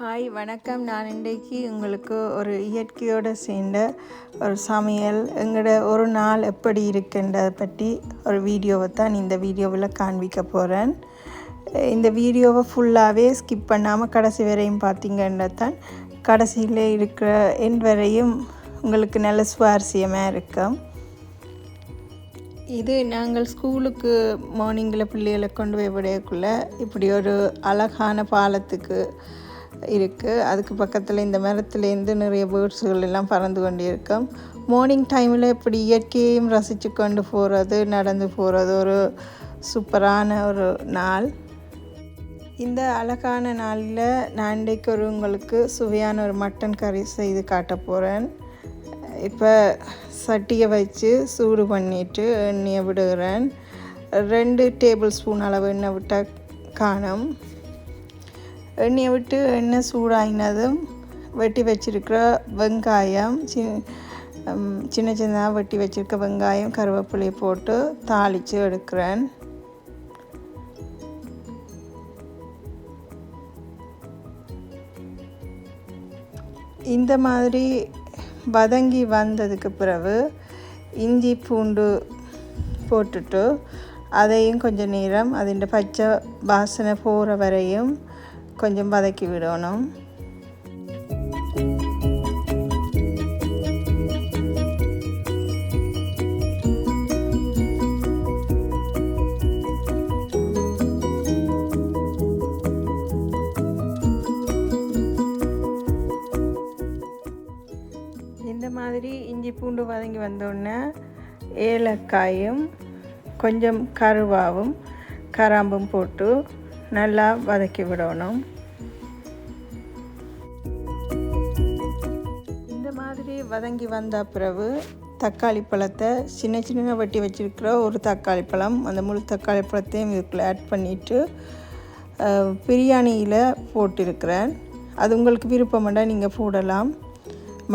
Hi வணக்கம். நான் இன்றைக்கு உங்களுக்கு ஒரு இயற்கையோடு சேர்ந்த ஒரு சமையல் எங்களோட ஒரு நாள் எப்படி இருக்குன்றதை பற்றி ஒரு வீடியோவை தான் இந்த வீடியோவில் காண்பிக்க போகிறேன். இந்த வீடியோவை ஃபுல்லாகவே ஸ்கிப் பண்ணாமல் கடைசி வரையும் பார்த்தீங்கன்னா தான் கடைசியில் இருக்கிற என் வரையும் உங்களுக்கு நல்ல சுவாரஸ்யமாக இருக்கும் இது நாங்கள் ஸ்கூலுக்கு மார்னிங்கில் பிள்ளைகளை கொண்டு போய் விடையக்குள்ள இப்படி ஒரு அழகான பாலத்துக்கு இருக்குது அதுக்கு பக்கத்தில் இந்த மரத்துலேருந்து நிறைய பேர்ட்ஸுகள் எல்லாம் பறந்து கொண்டு இருக்கும் மார்னிங் டைமில் இப்படி இயற்கையையும் ரசித்து கொண்டு போகிறது நடந்து போகிறது ஒரு சூப்பரான ஒரு நாள். இந்த அழகான நாளில் நான் இன்றைக்கு ஒரு உங்களுக்கு சுவையான ஒரு மட்டன் கறி செய்து காட்ட போகிறேன் இப்போ சட்டியை வச்சு சூடு பண்ணிவிட்டு எண்ணெயை விடுகிறேன். ரெண்டு டேபிள் ஸ்பூன் அளவு எண்ணெய் விட்டால் காணும். எண்ணெயை விட்டு எண்ணெய் சூடாகினதும் வெட்டி வச்சிருக்கிற வெங்காயம் சி சின்ன சின்னதாக வெட்டி வச்சிருக்க வெங்காயம் கருவேப்பிலையை போட்டு தாளித்து எடுக்கிறேன். இந்த மாதிரி வதங்கி வந்ததுக்கு பிறகு இஞ்சி பூண்டு போட்டுட்டு அதையும் கொஞ்சம் நேரம் அதிൻ്റെ பச்சை வாசனை போகிற வரையும் கொஞ்சம் வதக்கி விடணும். இந்த மாதிரி இஞ்சி பூண்டு வதங்கி வந்தோடனே ஏலக்காயும் கொஞ்சம் கருவாவும் கராம்பும் போட்டு நல்லா வதக்கி விடணும். மாதிரி வதங்கி வந்த பிறகு தக்காளி பழத்தை சின்ன சின்ன வெட்டி வச்சுருக்கிற ஒரு தக்காளி பழம். அந்த முழு தக்காளி பழத்தையும் இதுக்குள்ளே ஆட் பண்ணிவிட்டு பிரியாணியில் போட்டிருக்கிறேன். அது உங்களுக்கு விருப்பமாண்டா நீங்கள் போடலாம்.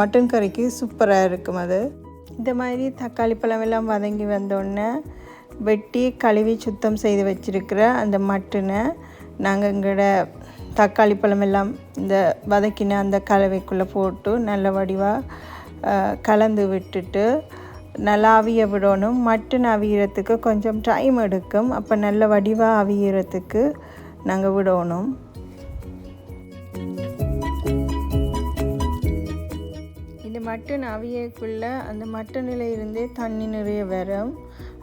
மட்டன் கறிக்கு சூப்பராக இருக்கும் அது. இந்த மாதிரி தக்காளி பழம் எல்லாம் வதங்கி வந்தோடனே வெட்டி கழுவி சுத்தம் செய்து வச்சுருக்கிற அந்த மட்டனை நாங்கள் எங்களோட தக்காளி பழம் எல்லாம் இந்த வதக்கின அந்த கலவைக்குள்ளே போட்டு நல்ல வடிவாக கலந்து விட்டுட்டு நல்லா அவிய விடணும். மட்டன் அவியறதுக்கு கொஞ்சம் டைம் எடுக்கும். அப்போ நல்ல வடிவாக அவியறதுக்கு நாங்கள் விடணும். இந்த மட்டன் அவியக்குள்ளே அந்த மட்டனில் இருந்தே தண்ணி நிறைய வரும்.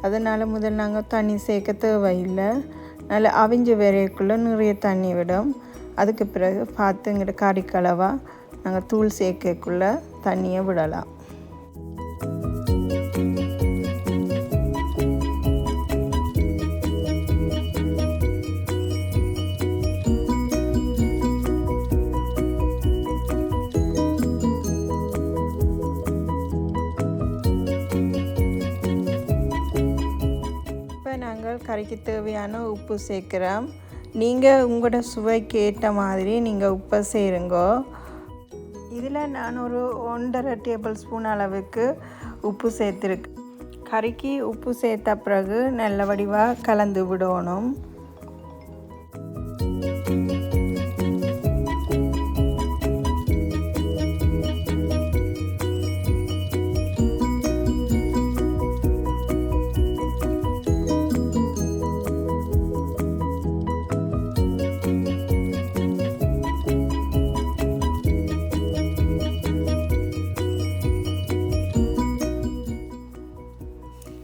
அதனால் முதல் நாங்கள் தண்ணி சேர்க்க தேவையில்லை. நல்லா அவிஞ்ச வரையக்குள்ளே நிறைய தண்ணி விடும். அதுக்கு பிறகு பார்த்துங்கிற காரிக்களவாக நாங்கள் தூள் சேர்க்கக்குள்ளே தண்ணியை விடலாம். இப்போ நாங்கள் கறிக்கு தேவையான உப்பு சேர்க்குறோம். நீங்கள் உங்களோட சுவைக்கு ஏற்ற மாதிரி நீங்கள் உப்பை சேருங்கோ. இதில் நான் ஒரு ஒன்றரை டேபிள் ஸ்பூன் அளவுக்கு உப்பு சேர்த்துருக்கு கறிக்கு உப்பு சேர்த்த பிறகு நல்ல வடிவாக கலந்து விடணும்.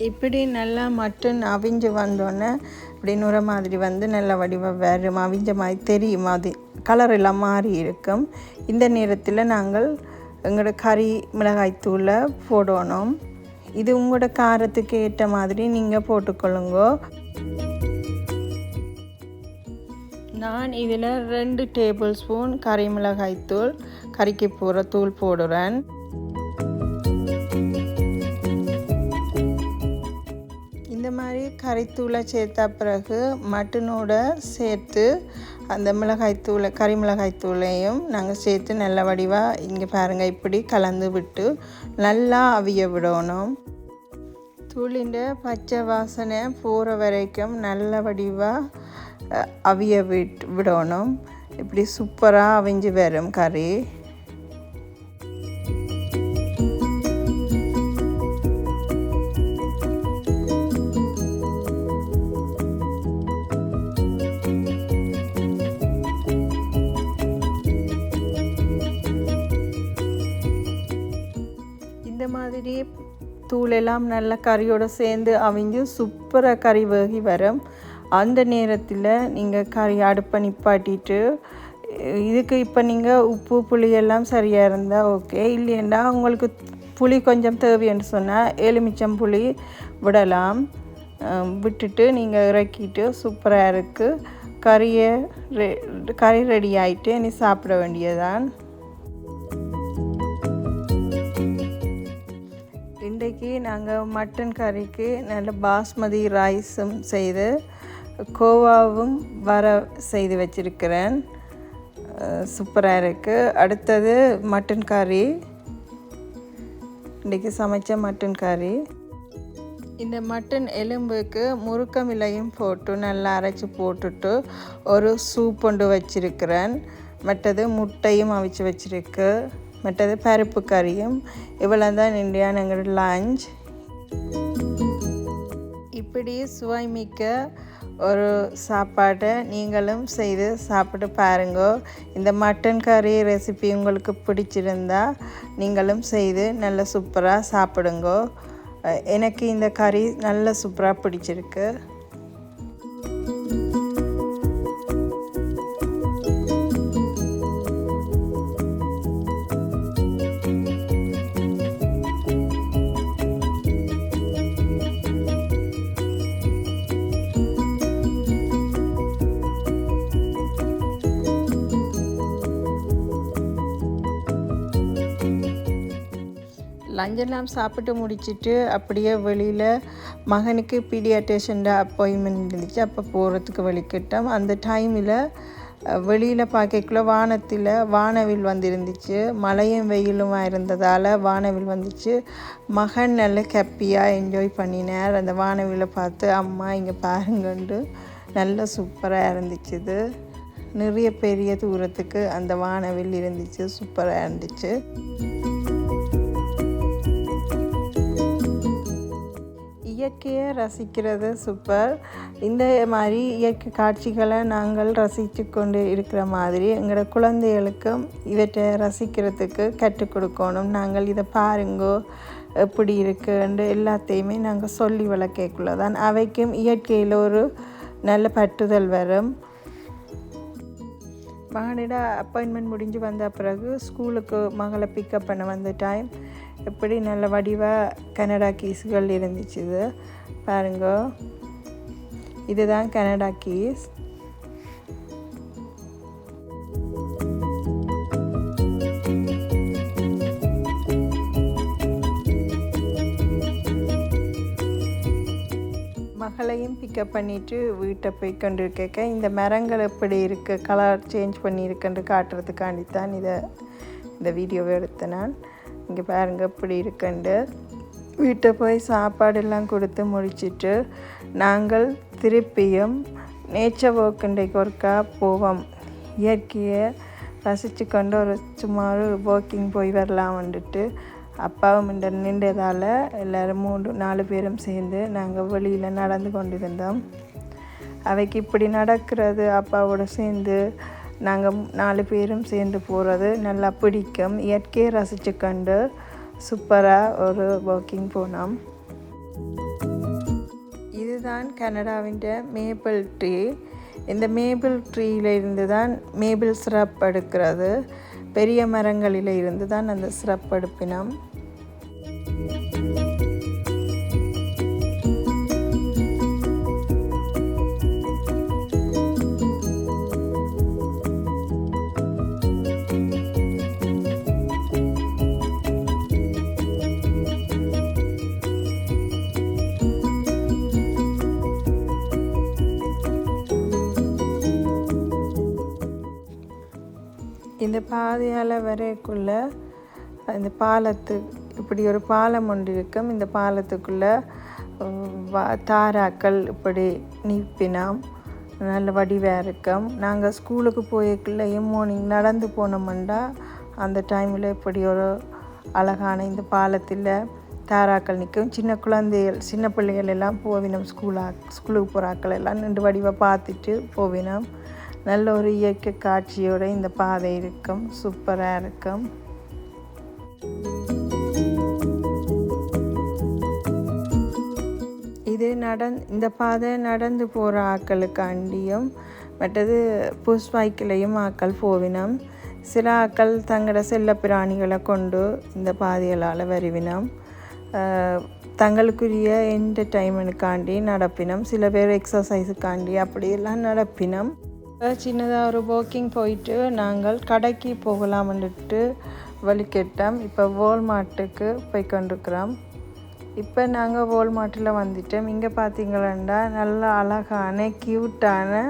இப்படி நல்லா மட்டன் அவிஞ்சு வந்தோடனே இப்படி நுர மாதிரி வந்து நல்ல வடிவம் வரும். அவிஞ்ச மாதிரி தெரியும். அது கலர் எல்லாம் மாறி இருக்கும். இந்த நேரத்தில் நாங்கள் எங்களோட கறி மிளகாய்த்தூளை போடணும். இது உங்களோட காரத்துக்கு ஏற்ற மாதிரி நீங்கள் போட்டுக்கொள்ளுங்கோ. நான் இதில் ரெண்டு டேபிள் ஸ்பூன் கறி மிளகாய்த்தூள் கறிக்கு போகிற தூள் போடுறேன். இந்த மாதிரி கறித்தூளை சேர்த்த பிறகு மட்டனோட சேர்த்து அந்த மிளகாய்த்தூளை கறி மிளகாய்த்தூளையும் நாங்கள் சேர்த்து நல்ல வடிவாக இங்கே பாருங்கள் இப்படி கலந்து விட்டு நல்லா அவிய விடணும். தூளிண்ட பச்சை வாசனை போகிற வரைக்கும் நல்ல வடிவாக அவிய விட் விடணும். இப்படி சூப்பராக அவிஞ்சு வரும் கறி. இந்த மாதிரி தூளெல்லாம் நல்லா கறியோடு சேர்ந்து அவிஞ்சு சூப்பராக கறி வேகி வரும். அந்த நேரத்தில் நீங்கள் கறி அடுப்பை நிப்பாட்டிட்டு இதுக்கு இப்போ நீங்கள் உப்பு புளி எல்லாம் சரியாக இருந்தால் ஓகே இல்லைன்னா உங்களுக்கு புளி கொஞ்சம் தேவைன்னு சொன்னால் எலுமிச்சம் புளி விடலாம். விட்டுட்டு நீங்கள் இறக்கிட்டு சூப்பராக இருக்குது கறியை ரெ கறி ரெடி ஆகிட்டு நீ சாப்பிட வேண்டியதான் நாங்கள் மட்டன் கறிக்கு நல்ல பாஸ்மதி ரைஸும் செய்து கோவாவும் வர செய்து வச்சிருக்கிறேன். சூப்பராக இருக்குது அடுத்தது மட்டன் கறி. இன்றைக்கி சமைச்ச மட்டன் கறி. இந்த மட்டன் எலும்புக்கு முறுக்கம் இலையும் போட்டு நல்லா அரைச்சி போட்டுட்டு ஒரு சூப் கொண்டு வச்சிருக்கிறேன். மற்றது முட்டையும் அவிச்சு வச்சிருக்கு. மற்றது பருப்பு கறியும். இவ்வளோ தான் இந்தியான் எங்களோட லஞ்ச் இப்படி சுவைமிக்க ஒரு சாப்பாட்டை நீங்களும் செய்து சாப்பிட்டு பாருங்க. இந்த மட்டன் கறி ரெசிபி உங்களுக்கு பிடிச்சிருந்தா நீங்களும் செய்து நல்ல சூப்பராக சாப்பிடுங்க. எனக்கு இந்த கறி நல்ல சூப்பராக பிடிச்சிருக்கு. லஞ்செல்லாம் சாப்பிட்டு முடிச்சிட்டு அப்படியே வெளியில் மகனுக்கு பீடியாட்டேஷன் அப்பாயின்மெண்ட் இருந்துச்சு அப்போ போகிறதுக்கு வெளிக்கிட்டோம் அந்த டைமில் வெளியில் பார்க்கக்குள்ள வானத்தில் வானவில் வந்திருந்துச்சு. மழையும் வெயிலுமாக இருந்ததால் வானவில் வந்துச்சு. மகன் நல்ல ஹாப்பியாக என்ஜாய் பண்ணினார். அந்த வானவிலை பார்த்து அம்மா இங்கே பாருங்கண்டு. நல்ல சூப்பராக இருந்துச்சு இது நிறைய பெரிய தூரத்துக்கு அந்த வானவில் இருந்துச்சு. சூப்பராக இருந்துச்சு. இயற்கையை ரசிக்கிறது சூப்பர் இந்த மாதிரி இயற்கை காட்சிகளை நாங்கள் ரசித்து கொண்டு இருக்கிற மாதிரி எங்களோட குழந்தைகளுக்கும் இவற்றை ரசிக்கிறதுக்கு கற்றுக் கொடுக்கணும். நாங்கள் இதை பாருங்கோ எப்படி இருக்குன்ட்டு எல்லாத்தையுமே நாங்கள் சொல்லி வளர்க்கக்குள்ள தான் அவைக்கும் இயற்கையில் ஒரு நல்ல பட்டுதல் வரும். மகனிட அப்பாயின்மெண்ட் முடிஞ்சு வந்த பிறகு ஸ்கூலுக்கு மகளை பிக்கப் பண்ண வந்த டைம் எப்படி நல்ல வடிவாக கனடா கீஸ்கள் இருந்துச்சு இது பாருங்க. இதுதான் கனடா கீஸ் மகளையும் பிக்கப் பண்ணிவிட்டு வீட்டை போய் கொண்டிருக்க இந்த மரங்கள் எப்படி இருக்குது கலர் சேஞ்ச் பண்ணியிருக்குன்னு காட்டுறதுக்காண்டி தான் இதை இந்த வீடியோவை எடுத்தேன் நான். இங்கே பாருங்க இப்படி இருக்குண்டு வீட்டை போய் சாப்பாடெல்லாம் கொடுத்து முடிச்சிட்டு நாங்கள் திருப்பியும் நேச்சர் ஒர்க்குண்டைக்கு ஒருக்கா போவோம். இயற்கையை ரசித்து கொண்டு ஒரு சும்மா ஒரு வாக்கிங் போய் வரலாம் வந்துட்டு. அப்பாவும் இந்த நின்றதால் எல்லோரும் மூன்று நாலு பேரும் சேர்ந்து நாங்கள் வெளியில் நடந்து கொண்டிருந்தோம். அவைக்கு இப்படி நடக்கிறது அப்பாவோட சேர்ந்து நாங்கள் நாலு பேரும் சேர்ந்து போகிறது நல்லா பிடிக்கும். இயற்கையை ரசித்து கண்டு சூப்பராக ஒரு வாக்கிங் போனோம். இதுதான் கனடாவின் மேபிள் ட்ரீ இந்த மேபிள் ட்ரீயில் இருந்து தான் மேபிள் சிரப் எடுக்கிறது. பெரிய மரங்களில் இருந்து தான் அந்த சிரப் எடுப்பினோம். இந்த பாதையால வரைக்குள்ள இந்த பாலத்து இப்படி ஒரு பாலம் ஒன்று இருக்கும். இந்த பாலத்துக்குள்ளே தாராக்கள் இப்படி நீப்பினோம். நல்ல வடிவாக இருக்கும். நாங்கள் ஸ்கூலுக்கு போய்க்குள்ளேயும் மார்னிங் நடந்து போனோம்னா அந்த டைமில் இப்படி ஒரு அழகான இந்த பாலத்தில் தாராக்கள் நிற்கும். சின்ன குழந்தைகள் சின்ன பிள்ளைகள் எல்லாம் போவினோம். ஸ்கூலாக ஸ்கூலுக்கு போகிறாக்கள் எல்லாம் நின்று வடிவாக பார்த்துட்டு போவினோம். நல்ல ஒரு இயற்கை காட்சியோடு இந்த பாதை இருக்கும். சூப்பராக இருக்கும். இது நடந் இந்த பாதை நடந்து போகிற ஆக்களுக்காண்டியும் மற்றது புஷ் பைக்கிலையும் ஆக்கள் போவினம். சில ஆக்கள் தங்களோட செல்ல பிராணிகளை கொண்டு இந்த பாதைகளால் வருவினம். தங்களுக்குரிய என்டர்டைன்மெண்ட்டுக்காண்டி நடப்பினம். சில பேர் எக்ஸசைஸுக்காண்டி அப்படியெல்லாம் நடப்பினம். சின்னதாக ஒரு வாக்கிங் போயிட்டு நாங்கள் கடைக்கு போகலாம்னுட்டு வழி கேட்டோம் இப்போ வால்மார்ட்டுக்கு போய் கொண்டிருக்கிறோம். இப்போ நாங்கள் வால்மார்ட்டில் வந்துட்டோம். இங்கே பார்த்தீங்களா நல்ல அழகான க்யூட்டான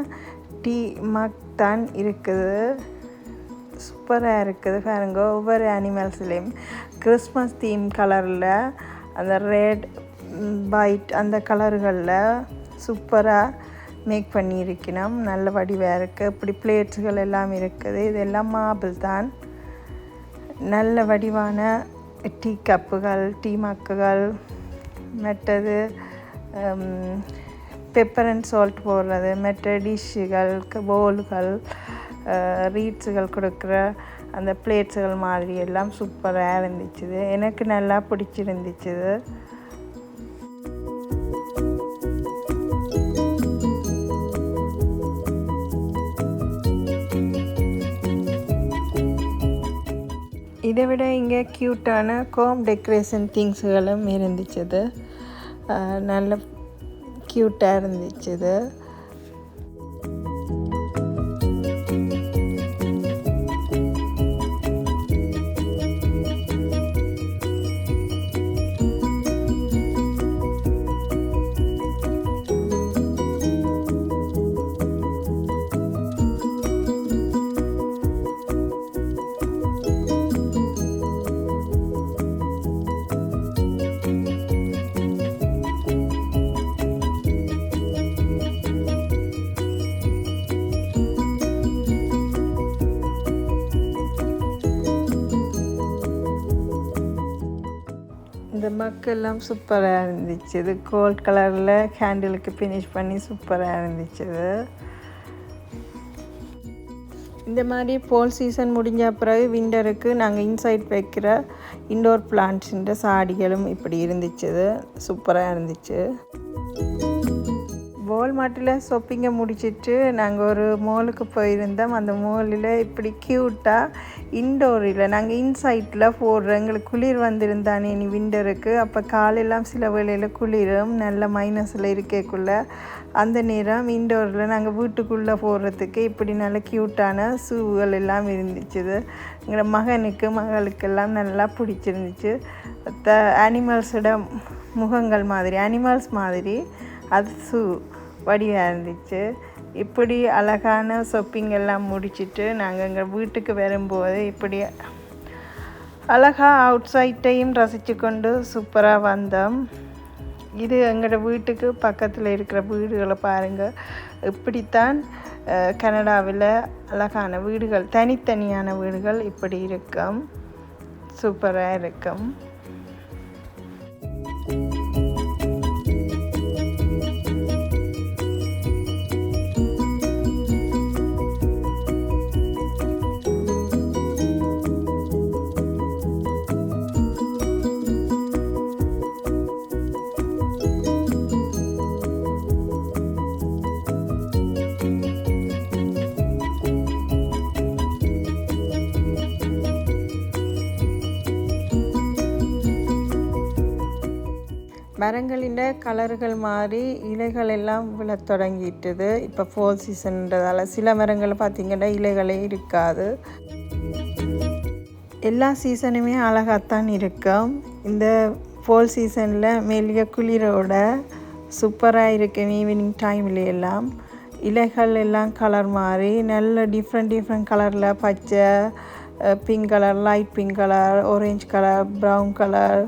டீ மக் தான் இருக்குது. சூப்பராக இருக்குது பாருங்க ஒவ்வொரு அனிமல்ஸ்லேயும் கிறிஸ்மஸ் தீம் கலரில் அந்த ரெட் ஒயிட் அந்த கலர்களில் சூப்பராக மேக் பண்ணியிருக்கணும். நல்ல வடிவாக இருக்குது இப்படி பிளேட்ஸுகள் எல்லாம் இருக்குது. இதெல்லாம் மாபிள் தான். நல்ல வடிவான டீ கப்புகள் டீ மக்குகள் மற்றது பெப்பர் அண்ட் சால்ட் போடுறது. மற்ற டிஷ்ஷுகள் போல்கள் ரீட்ஸுகள் கொடுக்குற அந்த பிளேட்ஸுகள் மாதிரி எல்லாம் சூப்பராக இருந்துச்சுது எனக்கு நல்லா பிடிச்சிருந்துச்சுது இதை விட இங்கே க்யூட்டான கோம் டெக்கரேஷன் திங்ஸுகளும் இருந்துச்சுது. நல்ல க்யூட்டாக இருந்துச்சுது. இந்த சூப்பராக இருந்துச்சு. இது கோல்ட் கலரில் ஹேண்டிலுக்கு ஃபினிஷ் பண்ணி சூப்பராக இருந்துச்சு. இந்த மாதிரி போல் சீசன் முடிஞ்ச பிறகு விண்டருக்கு நாங்கள் இன்சைட் வைக்கிற இண்டோர் பிளான்ட்ஸுன்ற சாடிகளும் இப்படி இருந்துச்சு. சூப்பராக இருந்துச்சு. வால்மார்ட்டில் ஷாப்பிங்கை முடிச்சிட்டு நாங்கள் ஒரு மாலுக்கு போயிருந்தோம். அந்த மாலில் இப்படி க்யூட்டாக இன்டோரில் நாங்கள் இன்சைட்டில் போடுறோம் எங்களுக்கு குளிர் வந்திருந்தானே நீ விண்டருக்கு அப்போ காலையெல்லாம் சில வேளையில் குளிரும். நல்ல மைனஸில் இருக்கக்குள்ளே அந்த நேரம் இன்டோரில் நாங்கள் வீட்டுக்குள்ளே போடுறதுக்கு இப்படி நல்ல க்யூட்டான ஷூகள் எல்லாம் இருந்துச்சுது எங்களோட மகனுக்கு மகளுக்கெல்லாம் நல்லா பிடிச்சிருந்துச்சு. த அனிமல்ஸோட முகங்கள் மாதிரி அனிமல்ஸ் மாதிரி. அது ஷூ வடிவாக இருந்துச்சு. இப்படி அழகான ஷாப்பிங் எல்லாம் முடிச்சிட்டு நாங்கள் எங்கள் வீட்டுக்கு வரும்போது இப்படி அழகாக அவுட் சைட்டையும் ரசித்து கொண்டு சூப்பராக வந்தோம். இது எங்களோட வீட்டுக்கு பக்கத்தில் இருக்கிற வீடுகளை பாருங்கள் இப்படித்தான் கனடாவில் அழகான வீடுகள் தனித்தனியான வீடுகள் இப்படி இருக்கும். சூப்பராக இருக்கும். மரங்களின் கலர்கள் மாறி இலைகள் எல்லாம் விழத் தொடங்கிட்டுது. இப்போ ஃபோல் சீசன்றதால சில மரங்கள் பார்த்திங்கன்னா இலைகளே இருக்காது. எல்லா சீசனுமே அழகாகத்தான் இருக்கும். இந்த ஃபோல் சீசனில் மெல்லிய குளிரோட சூப்பராக இருக்கும் ஈவினிங் டைம்ல எல்லாம். இலைகள் எல்லாம் கலர் மாறி நல்ல டிஃப்ரெண்ட் டிஃப்ரெண்ட் கலரில் பச்சை pink colour light pink colour orange colour brown colour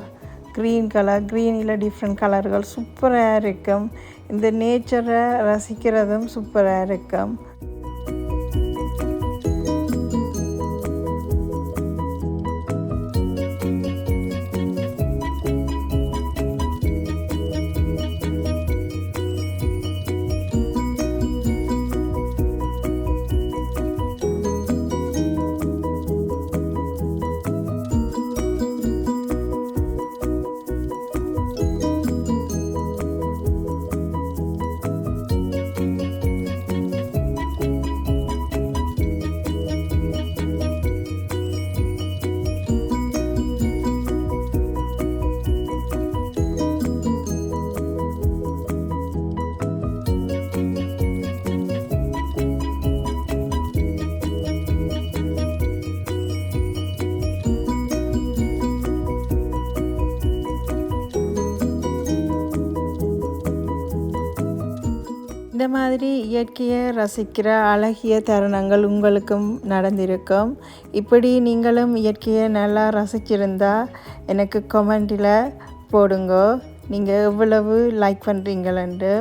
green colour க்ரீனில் டிஃப்ரெண்ட் கலர்கள் சூப்பராக இருக்கும். இந்த நேச்சரை ரசிக்கிறதும் சூப்பராக இருக்கும். இந்த மாதிரி இயற்கையை ரசிக்கிற அழகிய தருணங்கள் உங்களுக்கும் நடந்திருக்கும். இப்படி நீங்களும் இயற்கையை நல்லா ரசிச்சிருந்தா எனக்கு கமெண்டில் போடுங்க. நீங்கள் எவ்வளவு லைக் பண்ணுறீங்களன்ட்டு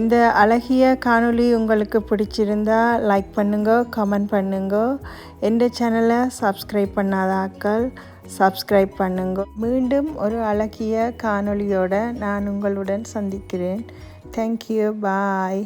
இந்த அழகிய காணொளி உங்களுக்கு பிடிச்சிருந்தா லைக் பண்ணுங்க கமெண்ட் பண்ணுங்க. எந்த சேனலை சப்ஸ்கிரைப் பண்ணாத ஆக்கள் சப்ஸ்கிரைப் பண்ணுங்க. மீண்டும் ஒரு அழகிய காணொளியோடு நான் உங்களுடன் சந்திக்கிறேன். Thank you bye